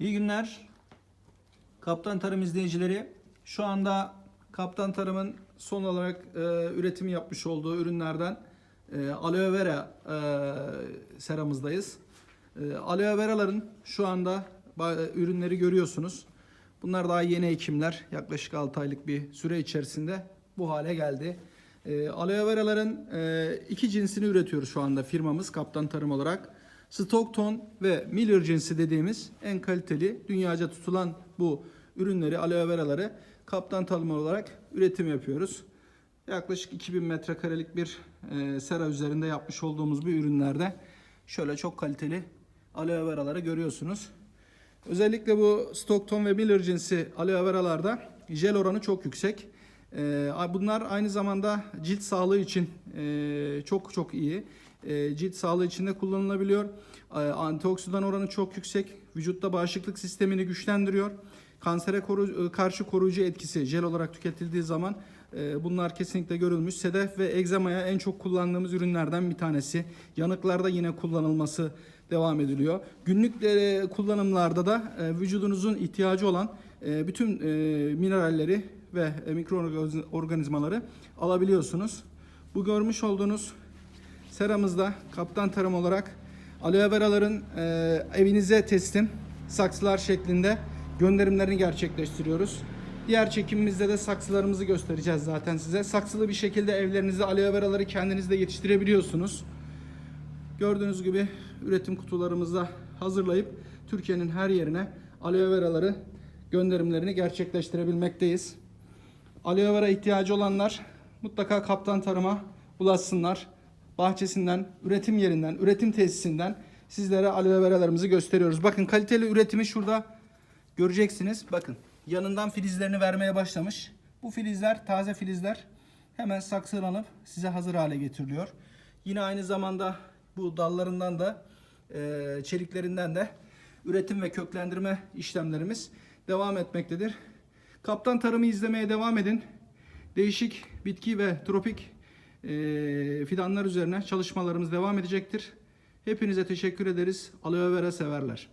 İyi günler. Kaptan Tarım izleyicileri. Şu anda Kaptan Tarım'ın son olarak e, üretim yapmış olduğu ürünlerden e, aloe vera e, seramızdayız. E, aloe veraların şu anda ba- ürünleri görüyorsunuz. Bunlar daha yeni ekimler. Yaklaşık 6 aylık bir süre içerisinde bu hale geldi. E, aloe veraların e, iki cinsini üretiyoruz şu anda firmamız Kaptan Tarım olarak. Stockton ve Miller cinsi dediğimiz en kaliteli, dünyaca tutulan bu ürünleri, aloe veraları Kaptan Tarım olarak üretim yapıyoruz. Yaklaşık 2000 metrekarelik bir e, sera üzerinde yapmış olduğumuz bu ürünlerde şöyle çok kaliteli aloe veraları görüyorsunuz. Özellikle bu Stockton ve Miller cinsi aloe veralarda jel oranı çok yüksek. Ee, bunlar aynı zamanda cilt sağlığı için e, çok çok iyi. E, cilt sağlığı için de kullanılabiliyor. E, antioksidan oranı çok yüksek. Vücutta bağışıklık sistemini güçlendiriyor. Kansere koru- e, karşı koruyucu etkisi jel olarak tüketildiği zaman bunlar kesinlikle görülmüş. Sedef ve egzamaya en çok kullandığımız ürünlerden bir tanesi. Yanıklarda yine kullanılması devam ediliyor. Günlük kullanımlarda da vücudunuzun ihtiyacı olan bütün mineralleri ve mikroorganizmaları alabiliyorsunuz. Bu görmüş olduğunuz seramızda kaptan tarım olarak aloe veraların e, evinize teslim saksılar şeklinde gönderimlerini gerçekleştiriyoruz. Diğer çekimimizde de saksılarımızı göstereceğiz zaten size. Saksılı bir şekilde evlerinizde aloe veraları kendiniz de yetiştirebiliyorsunuz. Gördüğünüz gibi üretim kutularımızda hazırlayıp Türkiye'nin her yerine aloe veraları gönderimlerini gerçekleştirebilmekteyiz. Aloe vera ihtiyacı olanlar mutlaka Kaptan Tarım'a ulaşsınlar. Bahçesinden, üretim yerinden, üretim tesisinden sizlere aloe veralarımızı gösteriyoruz. Bakın kaliteli üretimi şurada göreceksiniz. Bakın yanından filizlerini vermeye başlamış. Bu filizler taze filizler hemen saksılanıp size hazır hale getiriliyor. Yine aynı zamanda bu dallarından da e, çeliklerinden de üretim ve köklendirme işlemlerimiz devam etmektedir. Kaptan Tarım'ı izlemeye devam edin. Değişik bitki ve tropik fidanlar üzerine çalışmalarımız devam edecektir. Hepinize teşekkür ederiz. Aloe vera severler.